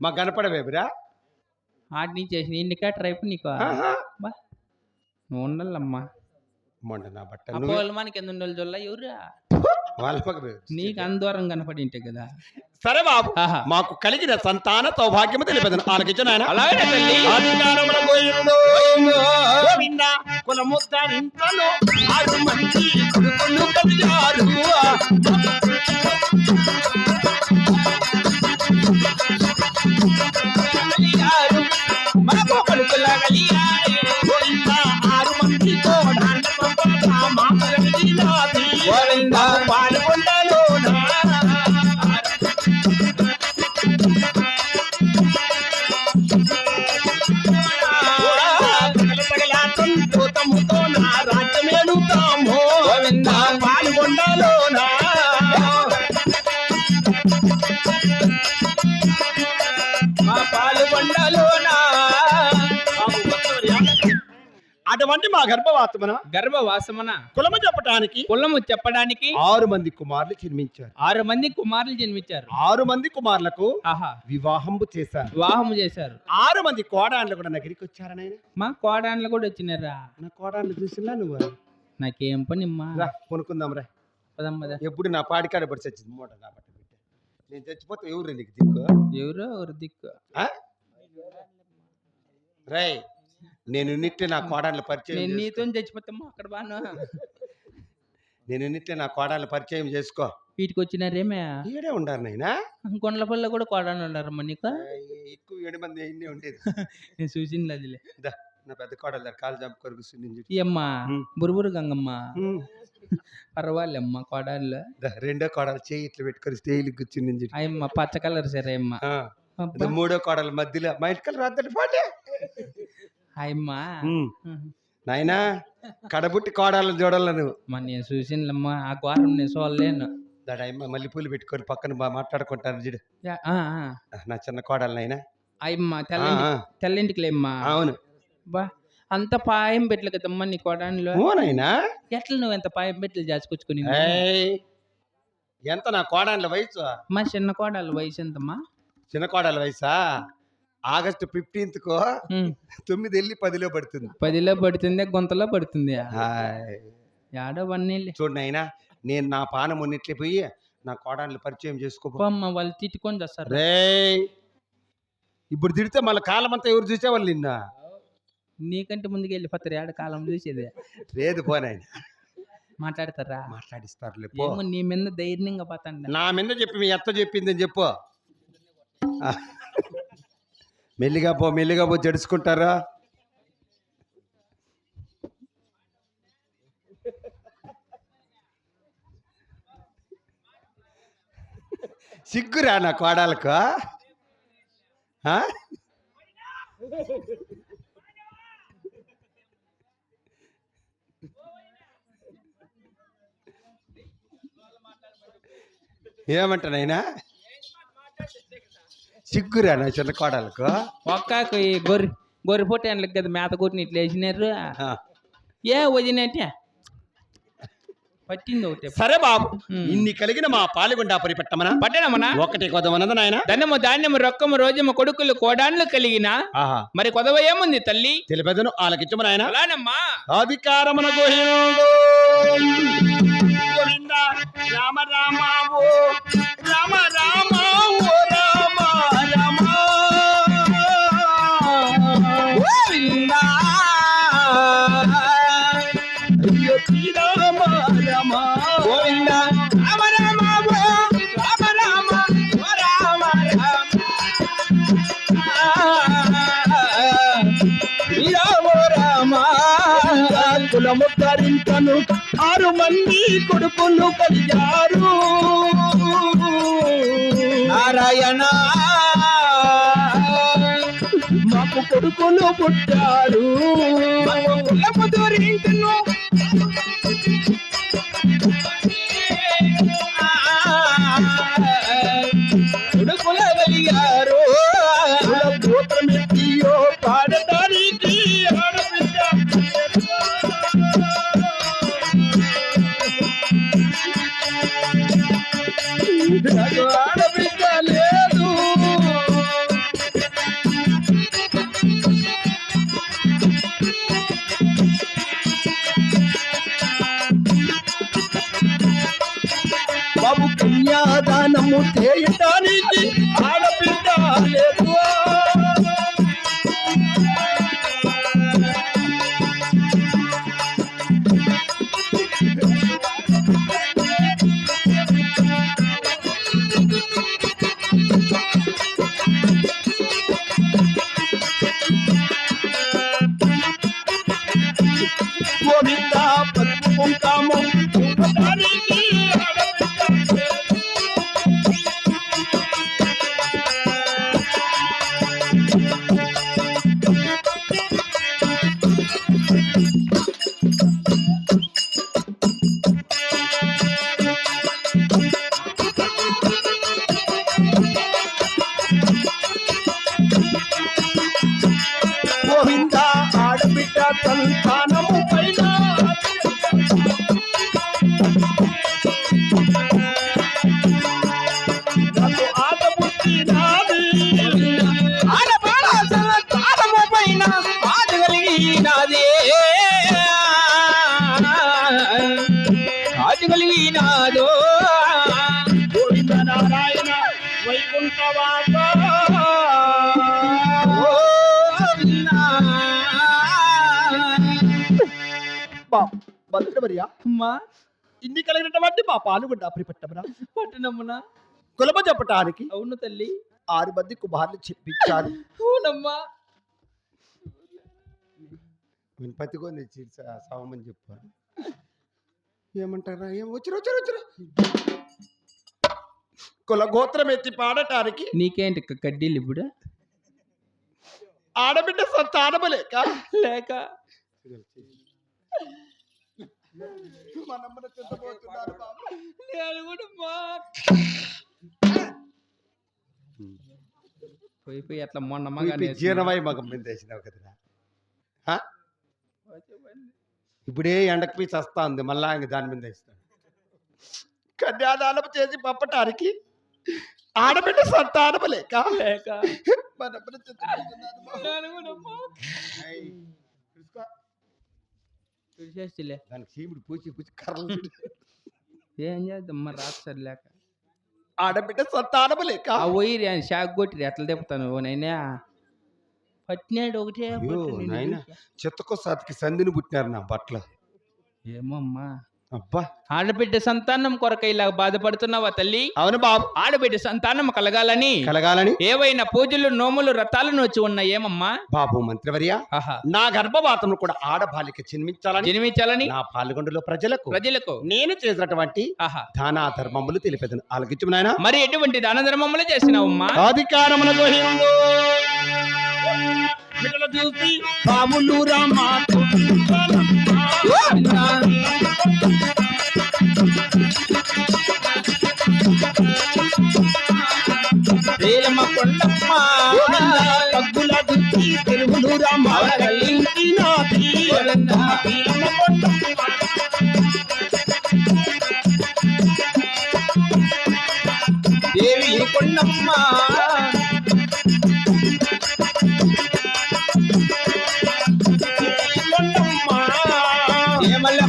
మాకు కనపడవేమిరా ఆటి నుంచి చేసిన ఇండికేటర్ అయిపోయి నీకు? ఆహా. బా. నువ్వు ఉండాలమ్మా. మొండ నా బట్ట మనకి ఎందుకు ఉండాలి జొల్ల? ఎవరా వాళ్ళ పక్కన నీకు అందూరం కనపడి ఉంటే కదా. సరే బాబు ఆహా. మాకు కలిగిన సంతాన సౌభాగ్యము తెలిపేదను ఆలకించిన ఆయన అలాగే తల్లి? అధికారముల గోయిందో. గోవింద కులముద్దరింతలో ఆరు మంది కొడుకులు కలిగారు. కలిగారు. అటువంటి మా గర్భవాతమున గర్భవాసమన కులము చెప్పటానికి కులము చెప్పడానికి ఆరు మంది కుమారులు జన్మించారు. ఆరు మంది కుమారులు జన్మించారు. ఆరు మంది కుమారులకు ఆహా. వివాహంబు చేశారు. వివాహం చేశారు. ఆరు మంది కోడాళ్ళు కూడా నగరికి వచ్చారనైనా మా కోడాన్లు కూడా వచ్చినారా? నా కోడాళ్ళు చూసినా నువ్వు? నాకేం పని అమ్మా కొనుక్కుందాం రా. ఎప్పుడు నా పాడికాడ పడి చచ్చింది మూట కాబట్టి నేను చచ్చిపోతే ఎవరు నీకు దిక్కు? ఎవరో ఎవరు దిక్కు? రై నేను నిట్టే నా కోడాళ్ళ పరిచయం నేను. నీతో చచ్చిపోతామా అక్కడ బాను. నేను నిట్టే నా కోడాళ్ళ పరిచయం చేసుకో. వీటికి వచ్చినారేమే ఈడే ఉండారు నాయనా. కొండల పల్ల కూడా కోడాను ఉన్నారమ్మా నీకు? ఎక్కువ ఏడు మంది ఇన్ని ఉండేది. నేను చూసింది అదిలే దా, నా పెద్ద కోడలు కాలు జంపు కొరకు సున్నింది ఈ అమ్మ. బురుబురు గంగమ్మ. పర్వాలేమ్మ కోడాళ్ళు. రెండో కోడలు చేయి ఇట్లా పెట్టుకొని స్టేలు కూర్చుని అయ్యమ్మ పచ్చ కలర్ సరే అమ్మ. మూడో కోడల మధ్యలో. మా ఇంటికి రాత్రి పాటే అయ్యమ్మ నాయనా కడబుట్టి కోడాలను చూడాల నువ్వు? నేను చూసిందమ్మా ఆ ఘోరం నేను చూడలేను. దాడమ్మ మల్లెపూలు పెట్టుకొని పక్కన బాగా మాట్లాడుకుంటారు చూడు. నా చిన్న కోడలు నాయనా. అయ్యమ్మ ఆ, తెల్లంటి ఆ, తెల్లింటికి లేమ్మా. అవును. బా అంత పాయం పెట్లు కదమ్మా నీ నాయనా. ఎట్లా నువ్వు ఎంత పాయం పెట్లు చేసుకొచ్చుకుని ఎంత నా కోడాల వయసు? మా చిన్న కోడలు వయసు ఎంతమ్మా? చిన్న కోడల వయసా? ఆగస్టు ఫిఫ్టీన్త్ కో. తొమ్మిది వెళ్ళి పదిలో పడుతుంది. పదిలో పడుతుంది గుంతలో పడుతుంది. ఏడో వన్నీ చూడు నాయనా నేను నా పానం ఉన్నట్లే పోయి నా కోడాన్ని పరిచయం అమ్మ వాళ్ళు తిట్టుకొని చేస్తారు? రే ఇప్పుడు తిడితే మళ్ళీ కాలం అంతా ఎవరు చూసేవాళ్ళు నిన్న? నీకంటే ముందుకు వెళ్ళిపోతారు ఏడ కాలం చూసేది? లేదు పోనాయన మాట్లాడతారా? మాట్లాడిస్తారు నీ మీద ధైర్యంగా పోతాండ. నా మీద చెప్పి మీ ఎత్త చెప్పిందని చెప్పు. మెల్లిగా పో మెల్లిగా పో జడుచుకుంటారా? సిగ్గురా నా కోడాలకు ఆ? ఏమంటానైనా సిగ్గురా నా చిన్న కోడలకు? ఒక్కకు ఈ గొర్రె గొర్రె పొట్టేళ్ళకి కదా మేత కొట్టిన ఇట్లా వేసినారు. ఏ వదినట్టే పట్టింది ఒకటే. సరే బాబు. ఇన్ని కలిగిన మా పాలిగుండా పరిపెట్టమనా? పట్టణమనా ఒకటి కొదవనద నాయన? ధనము ధాన్యము రొక్కము రోజము కొడుకులు కోడాన్లు కలిగిన? మరి కొదవ ఏముంది తల్లి? తెలిపెదను ఆలకించము నాయన. అలానమ్మా. అధికారమున గోవింద రామ రామ రామ రామ. ధరించను ఆరు మంది కొడుకులు కలిగారు. నారాయణ. మాకు కొడుకులు పుట్టారు. కులము తానము చేయటానికి ఆడబిడ్డ లేదు. ఆడబిడ్డ సంతానము పైన అమ్మా ఇన్ని కలిగినటువంటి మా పాల్గొండ పట్టణమున కులమ చెప్పటానికి అవును తల్లి ఆరు మంది కుమారులు చెప్పించారు అవునమ్మా వినపతి సావమని చెప్పు ఏమంటారా ఏం వచ్చిరా వచ్చిరా వచ్చిరా కుల గోత్రం ఎత్తి పాడటానికి నీకేంటి క- కడ్డీలు ఇప్పుడు ఆడబిడ్డ సంతానము లేక లేక నేను కూడా మా పోయి పోయి అట్లా మొన్న మగానే జీర్ణమై మగం మీద వేసినావు కదరా? ఇప్పుడే ఎండకు పోయి చస్తా ఉంది మళ్ళా ఇంక దాని మీద వేస్తాను కన్యాదానం చేసి పంపటానికి ఆడబిడ్డ సంతానము లేక. లేక చూసేస్తులే దానికి చీముడు పూచి పూచి కర్రలు ఏం చేద్దాం మరి రాత్రి లేక? ఆడబిడ్డ సంతానము లేక ఆ పోయి షాక్ కొట్టి ఎట్లా తిప్పుతాను? ఓ నైనా? పట్టినాడు ఒకటే పట్టు నాయనా. చెత్తకో సాతికి సంధిని పుట్టినారు నా బట్టలు. ఏమమ్మా అబ్బా ఆడబిడ్డ సంతానం కొరకై ఇలా బాధపడుతున్నావా తల్లి అవును బాబు ఆడబిడ్డ సంతానం కలగాలని కలగాలని ఏవైనా పూజలు నోములు రథాలను వచ్చి ఉన్న ఏమమ్మా బాబు మంత్రివర్య ఆహా నా గర్భవాతము కూడా ఆడబాలిక జన్మించాలని జన్మించాలని నా పాల్గొండలో ప్రజలకు ప్రజలకు నేను చేసినటువంటి ఆహా దానా ధర్మములు తెలిపేదను ఆలకించు నాయన మరి ఎటువంటి దాన ధర్మములు చేసినావమ్మా బిడ్డల చూసి బాబులు రామా శ్రీలమ్మ కొండమ్మ తగ్గుల చూసి తెలుగులు రామా కలించినాది వీరమ్మ కొండమ్మ. దేవి కొండమ్మ. ఏమల్ల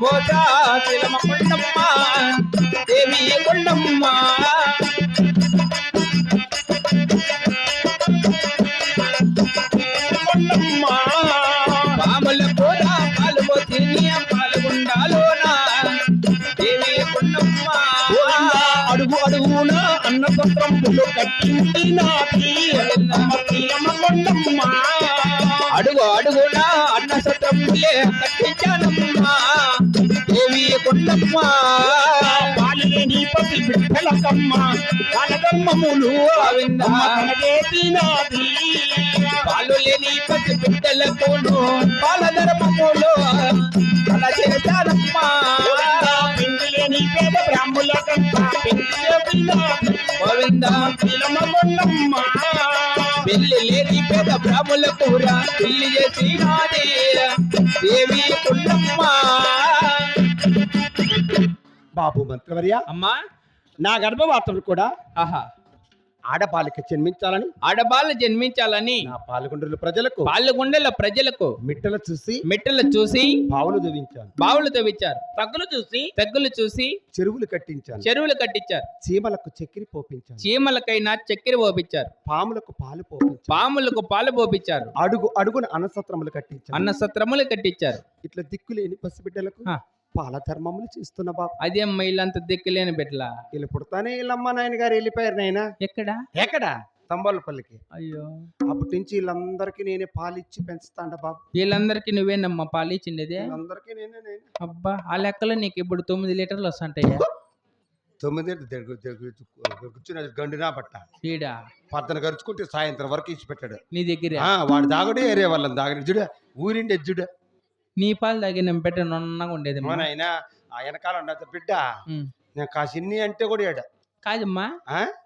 కొండమ్మ దేవి కొండమ్మ కొండమ్మ. పాముల పాల్గొండాలోనా దేవి కొండమ్మ అడుగు అడుగున అన్న వీరమ్మ కొండమ్మ. అడుగు అడుగునా అన్న కట్టించానమ్మా దేవి కొండమ్మ పాలలేని పసి బిడ్డలకమ్మ గోవింద. అమ్మ కనబేసినాది. పాలు లేని పసి బిడ్డలకును పాల ధర్మములు పిండి లేని పేద బ్రాహ్మణులకంత పిండి చేసినాది. గోవింద వీరమ్మ కొండమ్మ. పెళ్ళి లేని పేద బ్రాహ్మణుల కూర పెళ్ళి చేసినాది దేవి కొండమ్మ బాబు మంత్రివర్య? అమ్మా. నా గర్భవాతలు కూడా ఆహా. ఆడబాలిక జన్మించాలని ఆడబాలు జన్మించాలని నా పాల్గొండలు ప్రజలకు పాలగుండెల ప్రజలకు మిట్టలు చూసి మెట్టలు చూసి పావులు దువించాను బావులు తవ్వించారు తగ్గులు చూసి తగ్గులు చూసి చెరువులు కట్టించాను. చెరువులు కట్టించారు. చీమలకు చక్కెర పోపించాను. చీమలకైనా చక్కెర పోపించారు. పాములకు పాలు పోపించాను. పాములకు పాలు పోపించారు. అడుగు అడుగున అన్నసత్రములు కట్టించాను. అన్న సత్రములు కట్టించారు. ఇట్లా దిక్కులేని పసిబిడ్డలకు ఆ. పాల ధర్మములు చేస్తున్న బాబు. అదే ఇల్లంత దిక్కులేని బిడ్డలా. వీళ్ళు పుడతానే వీళ్ళమ్మ నాయన గారు వెళ్ళిపోయారు నాయన. ఎక్కడ? ఎక్కడ? తంబాలపల్లికి. అయ్యో. అప్పటి నుంచి వీళ్ళందరికీ నేనే పాలు ఇచ్చి పెంచుతాండ బాబు. వీళ్ళందరికీ నువ్వేనమ్మా పాలు ఇచ్చిండేదే వీళ్ళందరికీ నేనే నేను అబ్బా ఆ లెక్కలో నీకు ఇప్పుడు తొమ్మిది లీటర్లు వస్తుంటాయా? తొమ్మిది గండినా ఈడా? పద్దన గరుచుకుంటే సాయంత్రం వరకు ఇచ్చి పెట్టాడు. నీ దగ్గర? వాడు దాగుడే ఏరే వాళ్ళని దాగడి జుడ ఊరిండే జుడ నీ పాలు తాగి నేను పెట్ట నన్నగా ఉండేది మన ఆయన ఆ వెనకాల ఉండదు బిడ్డ. నేను కాసిన్ని అంటే కూడా ఏడ? కాదమ్మా?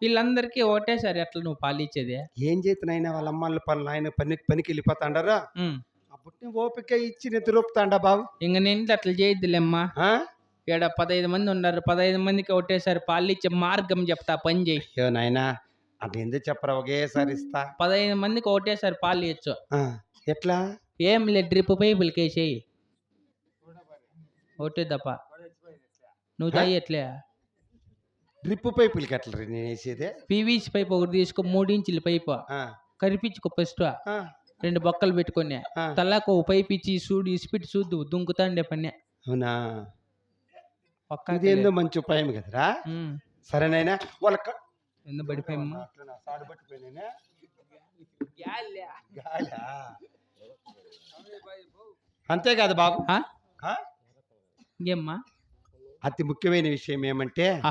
వీళ్ళందరికీ ఒకటేసారి ఎట్లా నువ్వు పాలు ఇచ్చేది? ఏం చేతునైనా వాళ్ళ అమ్మాళ్ళ పనులు? ఆయన పని పనికి వెళ్ళిపోతాండారా. అప్పుడు నేను ఓపిక ఇచ్చి నిద్రొప్పుతాండా బాబు? ఇంక నేను అట్లా చేయొద్దులేమ్మా? ఇక్కడ పదహైదు మంది ఉన్నారు. పదహైదు మందికి ఒకటేసారి పాలు ఇచ్చే మార్గం చెప్తా పని చేయి. నాయనా అది ఎందుకు చెప్పరా? ఒకేసారి ఇస్తా. పదహైదు మందికి ఒకటేసారి పాలు ఇచ్చు ఎట్లా? ఏం లేదు డ్రిప్ పైపులకి వేసేయి ఒకటే తప్ప నువ్వు తాగి ఎట్లే డ్రిప్ పైపులకి ఎట్లా నేను వేసేదే? పీవీసీ పైప్ ఒకటి తీసుకో మూడు ఇంచుల పైపు. ఆ, కరిపించుకో ఫస్ట్ ఆ, రెండు బొక్కలు పెట్టుకొని. తల్లాకు ఒక పైప్ ఇచ్చి సూడు ఇసిపెట్టి చూద్దు దుంకుతాండే పని అవునా? పక్కా ఇదేందో మంచి ఉపాయం కదరా? సరేనైనా? వాళ్ళ ఎందుకు. గాలా? అంతేకాదు బాబు? ఇంకేమ్మా అతి ముఖ్యమైన విషయం ఏమంటే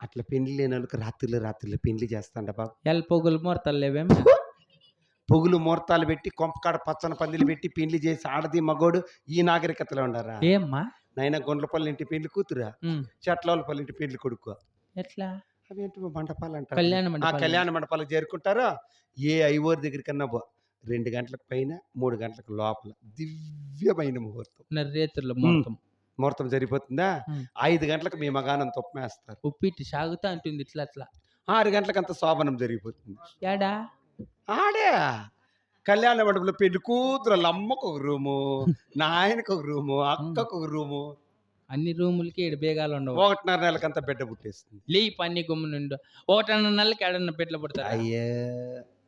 అట్లా పెళ్ళి లేని వాళ్ళకి రాత్రులు రాత్రులు పెళ్ళి చేస్తాండ బాబు. ఎల్ పొగులు మొరతలు లేవేమి పొగులు ముహూర్తాలు పెట్టి కొంపకాడ పచ్చని పందిలు పెట్టి పెళ్ళి చేసి ఆడది మగోడు ఈ నాగరికతలో ఉండరా? ఏమ్మా? నాయన గుండ్లపల్లి ఇంటి పెళ్ళి కూతురా? ఉమ్. చెట్లపల్లి ఇంటి పెళ్ళి కొడుకు. ఎట్లా? అవేంటి మండపాలు. అంటారు కళ్యాణ మండపాలు. చేరుకుంటారో? ఏ ఐవోర్ దగ్గర కన్నా బో రెండు గంటలకు పైన మూడు గంటలకు లోపల. దివ్యమైన ముహూర్తం. నర్రేతుల్లో మొత్తం ముహూర్తం. జరిగిపోతుందా. ఐదు గంటలకు మీ మగానం తొప్పమేస్తారు ఉప్పిట్టి సాగుతా ఉంటుంది ఇట్లా అట్లా. ఆరు గంటలకు అంత శోభనం జరిగిపోతుంది. ఏడా ఆడే! కళ్యాణ మండపంలో పెళ్ళి కూతురు అమ్మకు ఒక రూము నాయనకు ఒక రూము అక్కకు ఒక రూము. అన్ని రూములకి ఏడు బేగాలు ఉండవు. ఒకటిన్నర నెలకంతా బిడ్డ పుట్టేస్తుంది. లే పన్ని గుమ్ము నుండు ఒకటన్న నెలకి ఏడన్న పెట్ల పడతారు? అయ్యే!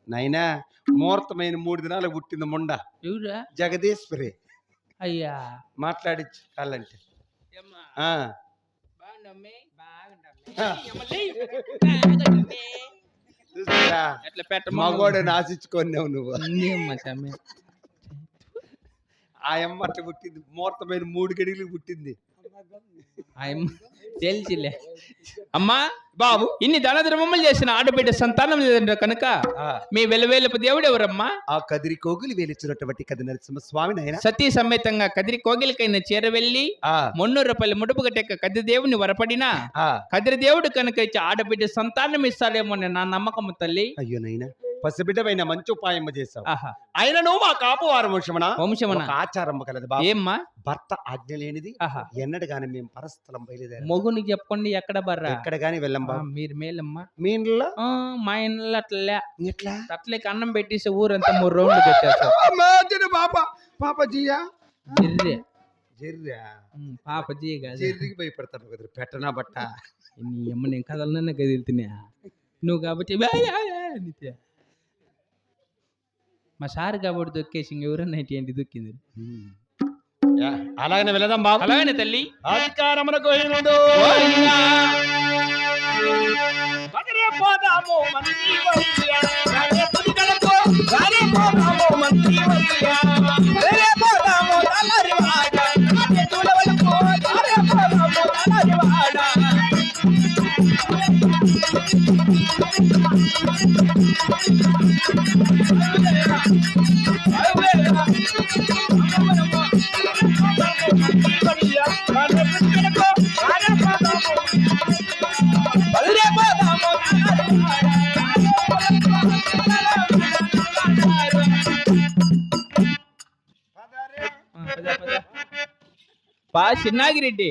నాయనా ముహూర్తమైన మూడు దినాలు పుట్టింది ముండ. ఎవరా జగదీశ్వరి. అయ్యా. మాట్లాడించు కాళ్ళంటే. ఆ. చూసారా? ఎట్లా మగోడని ఆశించుకున్నావు నువ్వు. ఆ అమ్మ అట్లా పుట్టింది. ముహూర్తమైన మూడు గడిలు పుట్టింది. తెలిసిలే అమ్మా బాబు ఇన్ని దాన ధర్మములు చేసిన ఆడబిడ్డ సంతానం లేదంట కనుక మీ వెలవేలపు దేవుడు ఎవరమ్మా? ఆ కదిరి కోగులు వేలిచ్చినటువంటి కది నరసింహ స్వామి నాయన. సతీ సమేతంగా కదిరి కోగిలికైన చేరవెళ్ళి ఆ, మున్నూరు రూపాయల ముడుపు గట్టెక్క కదిరి దేవుని వరపడినా. కదిరి దేవుడు కనుక ఇచ్చి ఆడబిడ్డ సంతానం ఇస్తాడేమో అని నా నమ్మకం తల్లి. అయ్యో నాయన. పసిబిడ్డమైన మంచి ఉపాయం చేశావు. ఆహా. ఆయన నువ్వు మా కాపు వారం వంశమన వంశమన. ఆచారం కలదు ఏమ్మా? భర్త ఆజ్ఞ లేనిది ఎన్నడు గాని మేము పరస్థలం బయలుదేరాం. మొగునికి చెప్పండి ఎక్కడ బర్రా? ఎక్కడ గాని వెళ్ళం ఆ, బాబు. మీరు మేలమ్మా. మీ ఇంట్లో మా ఇంట్లో అట్లా ఎట్లా అట్లేకి అన్నం పెట్టేసి ఊరంతా మూడు రౌండ్లు అమ్మాజన పాప పాప జియా? జిర్రే. జర్రా. పాప జీ కాదు. జర్రికి భయపడతాను కదా పెట్టనా బట్ట? నీ అమ్మ నేను కదలనన్నా కదిలితున్నా నువ్వు కాబట్టి. మా సార్ కాబట్టి దొక్కేసి ఇంకెవరన్నా ఏంటి దొక్కింది యా, అలాగనే వెళదాం బాబు అలాగనే తల్లి అధికారమునకు హీనుడు. పదరే పోదాము మంత్రి వర్య రాజే పుడికలకు రాజే పోదాము మంత్రి వర్య పదరే పోదాము తలరి వాడ రాజే తులవలకు రాజే పోదాము చిన్నాగిరెడ్డి.